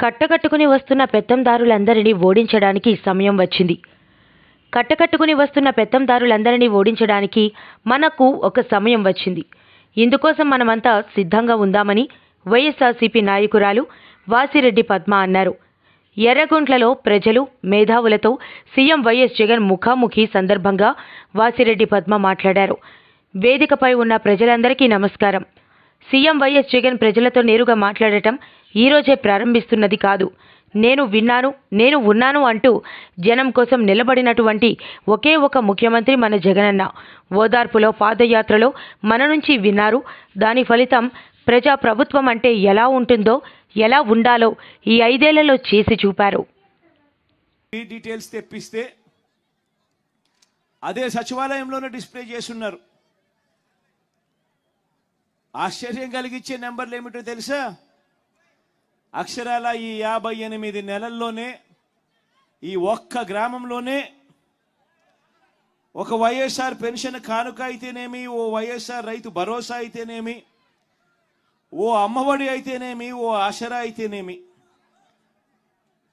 కట్టకట్టుకుని వస్తున్న పెత్తందారులందరినీ ఓడించడానికి సమయం వచ్చింది. కట్టకట్టుకుని వస్తున్న పెత్తందారులందరినీ ఓడించడానికి మనకు ఒక సమయం వచ్చింది. ఇందుకోసం మనమంతా సిద్ధంగా ఉందామని వైఎస్ఆర్సీపీ నాయకురాలు వాసిరెడ్డి పద్మ అన్నారు. ఎర్రగుంట్లలో ప్రజలు మేధావులతో సీఎం వైఎస్ జగన్ ముఖాముఖి సందర్భంగా వాసిరెడ్డి పద్మ మాట్లాడారు. వేదికపై ఉన్న ప్రజలందరికీ నమస్కారం. సీఎం వైఎస్ జగన్ ప్రజలతో నేరుగా మాట్లాడటం ఈరోజే ప్రారంభిస్తున్నది కాదు. నేను విన్నాను నేను ఉన్నాను అంటూ జనం కోసం నిలబడినటువంటి ఒకే ఒక ముఖ్యమంత్రి మన జగనన్న. ఓదార్పులో పాదయాత్రలో మన నుంచి విన్నారు. దాని ఫలితం ప్రజా ప్రభుత్వం అంటే ఎలా ఉంటుందో ఎలా ఉండాలో ఈ ఐదేళ్ళలో చేసి చూపారు. ఈ డీటెయిల్స్ తెప్పిస్తే అదే సచివాలయంలోనే డిస్ప్లే చేస్తున్నారు ఆశ్చర్యం కలిగించే నెంబర్లు ఏమిటో తెలుసా? అక్షరాల ఈ యాభై ఎనిమిది నెలల్లోనే ఈ ఒక్క గ్రామంలోనే ఒక వైఎస్ఆర్ పెన్షన్ కానుక అయితేనేమి ఓ వైఎస్ఆర్ రైతు భరోసా అయితేనేమి ఓ అమ్మఒడి అయితేనేమి ఓ ఆసరా అయితేనేమి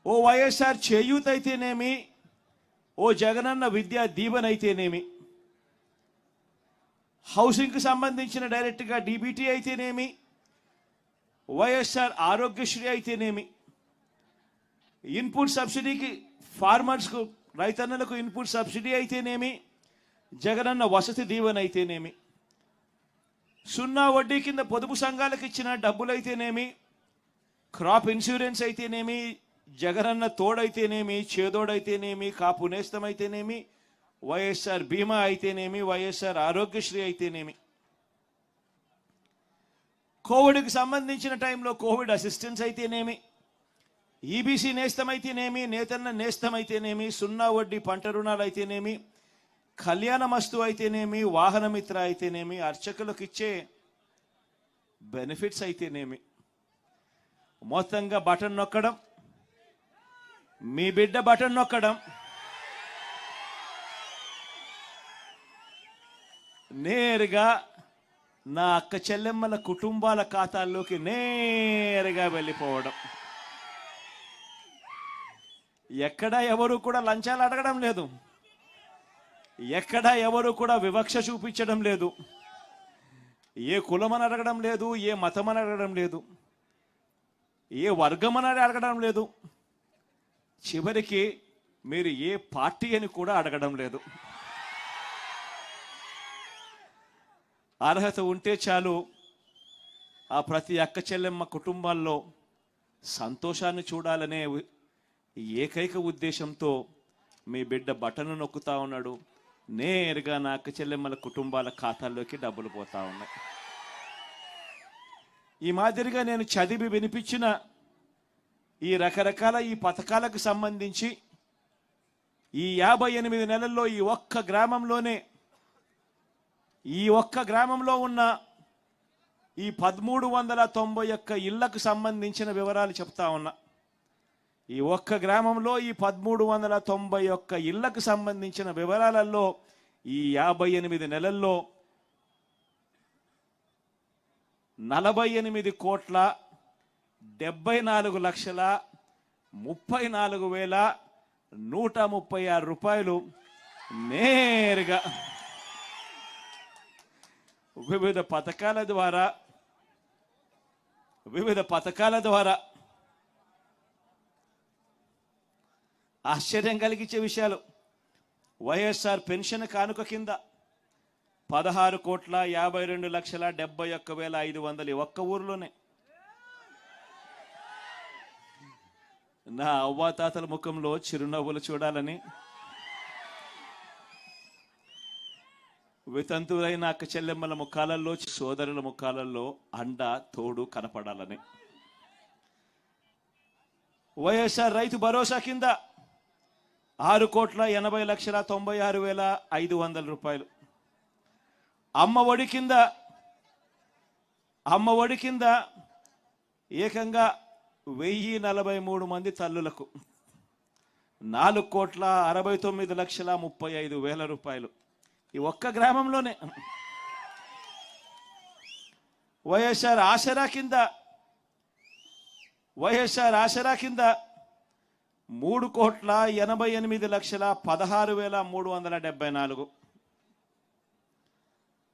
ఓ వైఎస్ఆర్ చేయూత్ అయితేనేమి ఓ జగనన్న విద్యా దీవెన అయితేనేమి. హౌసింగ్కి సంబంధించిన డైరెక్ట్గా డీబీటీ అయితేనేమి వైఎస్ఆర్ ఆరోగ్యశ్రీ అయితేనేమి ఇన్పుట్ సబ్సిడీకి ఫార్మర్స్కు రైతన్నలకు ఇన్పుట్ సబ్సిడీ అయితేనేమి జగనన్న వసతి దీవెన అయితేనేమి సున్నా వడ్డీ కింద పొదుపు సంఘాలకు ఇచ్చిన డబ్బులైతేనేమి క్రాప్ ఇన్సూరెన్స్ అయితేనేమి జగనన్న తోడైతేనేమి చేదోడైతేనేమి కాపు నేస్తమైతేనేమి అయితేనేమి వైఎస్ఆర్ బీమా అయితేనేమి వైఎస్ఆర్ ఆరోగ్యశ్రీ అయితేనేమి. కోవిడ్కి సంబంధించిన టైంలో కోవిడ్ అసిస్టెన్స్ అయితేనేమి ఈబీసీ నేస్తం అయితేనేమి నేతన్న నేస్తం అయితేనేమి సున్నా వడ్డీ పంట రుణాలు అయితేనేమి కళ్యాణమస్తు అయితేనేమి వాహనమిత్ర అయితేనేమి అర్చకులకు ఇచ్చే బెనిఫిట్స్ అయితేనేమి. మొత్తంగా బటన్ నొక్కడం మీ బిడ్డ బటన్ నొక్కడం నేరుగా నా అక్క చెల్లెమ్మల కుటుంబాల ఖాతాల్లోకి నేరుగా వెళ్ళిపోవడం. ఎక్కడ ఎవరు కూడా లంచాలు అడగడం లేదు. ఎక్కడ ఎవరు కూడా వివక్ష చూపించడం లేదు. ఏ కులమని అడగడం లేదు ఏ మతం అని అడగడం లేదు ఏ వర్గం అని అడగడం లేదు. చివరికి మీరు ఏ పార్టీ అని కూడా అడగడం లేదు. అర్హత ఉంటే చాలు. ఆ ప్రతి అక్క చెల్లెమ్మ కుటుంబాల్లో సంతోషాన్ని చూడాలనే ఏకైక ఉద్దేశంతో మీ బిడ్డ బటను నొక్కుతా ఉన్నాడు. నేరుగా నా అక్క చెల్లెమ్మల కుటుంబాల ఖాతాల్లోకి డబ్బులు పోతా ఉన్నాయి. ఈ మాదిరిగా నేను చదివి వినిపించిన ఈ రకరకాల ఈ పథకాలకు సంబంధించి ఈ యాభై ఎనిమిది నెలల్లో ఈ ఒక్క గ్రామంలోనే ఈ ఒక్క గ్రామంలో ఉన్న ఈ పదమూడు వందల తొంభై ఒక్క ఇళ్ళకు సంబంధించిన వివరాలు చెప్తా ఉన్నా. ఈ ఒక్క గ్రామంలో ఈ పదమూడు వందల తొంభై ఒక్క ఇళ్ళకు సంబంధించిన వివరాలలో ఈ యాభై ఎనిమిది నెలల్లో నలభై ఎనిమిది కోట్ల డెబ్బై నాలుగు లక్షల ముప్పై నాలుగు వేల నూట ముప్పై ఆరు రూపాయలు నేరుగా వివిధ పథకాల ద్వారా వివిధ పథకాల ద్వారా ఆశ్చర్యం కలిగించే విషయాలు. వైఎస్ఆర్ పెన్షన్ కానుక కింద పదహారు కోట్ల యాభై రెండు లక్షల డెబ్బై ఒక్క వేల ఐదు వందలు ఒక్క ఊర్లోనే. నా అవ్వాతాతల ముఖంలో చిరునవ్వులు చూడాలని వితంతువులైన అక్క చెల్లెమ్మల ముఖాలలో సోదరుల ముఖాలలో అండ తోడు కనపడాలని. వైఎస్ఆర్ రైతు భరోసా కింద ఆరు కోట్ల ఎనభై లక్షల తొంభై ఆరు వేల ఐదు వందల రూపాయలు. అమ్మ ఒడి కింద అమ్మ ఒడి కింద ఏకంగా వెయ్యి నలభై మూడు మంది తల్లులకు నాలుగు కోట్ల అరవై తొమ్మిది లక్షల ముప్పై ఐదు వేల రూపాయలు. ఈ ఒక్క గ్రామంలోనే. వైఎస్ఆర్ ఆసరా కింద వైఎస్ఆర్ ఆసరా కింద మూడు కోట్ల ఎనభై ఎనిమిది లక్షల పదహారు వేల మూడు వందల డెబ్బై నాలుగు.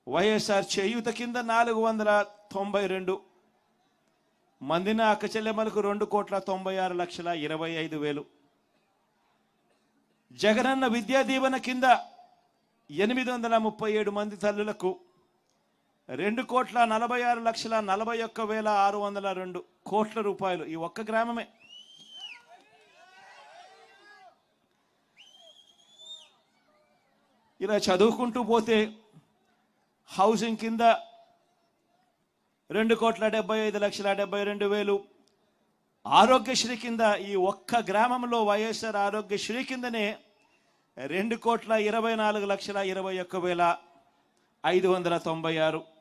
వైఎస్ఆర్ చేయూత కింద నాలుగు వందల తొంభై రెండు. మందిన అక్కచెల్లెమ్మలకు రెండు కోట్ల తొంభై ఆరు లక్షల ఇరవై ఐదు వేలు. జగనన్న విద్యా దీవెన కింద ఎనిమిది వందల ముప్పై ఏడు మంది తల్లులకు రెండు కోట్ల నలభై ఆరు లక్షల నలభై ఒక్క వేల ఆరు వందల రెండు కోట్ల రూపాయలు ఈ ఒక్క గ్రామమే. ఇలా చదువుకుంటూ పోతే హౌసింగ్ కింద రెండు కోట్ల డెబ్బై ఐదు లక్షల డెబ్బై రెండు వేలు. ఆరోగ్యశ్రీ కింద ఈ ఒక్క గ్రామంలో వైఎస్ఆర్ ఆరోగ్యశ్రీ కిందనే రెండు కోట్ల ఇరవై నాలుగు లక్షల ఇరవై ఒక్క వేల ఐదు వందల తొంభై ఆరు.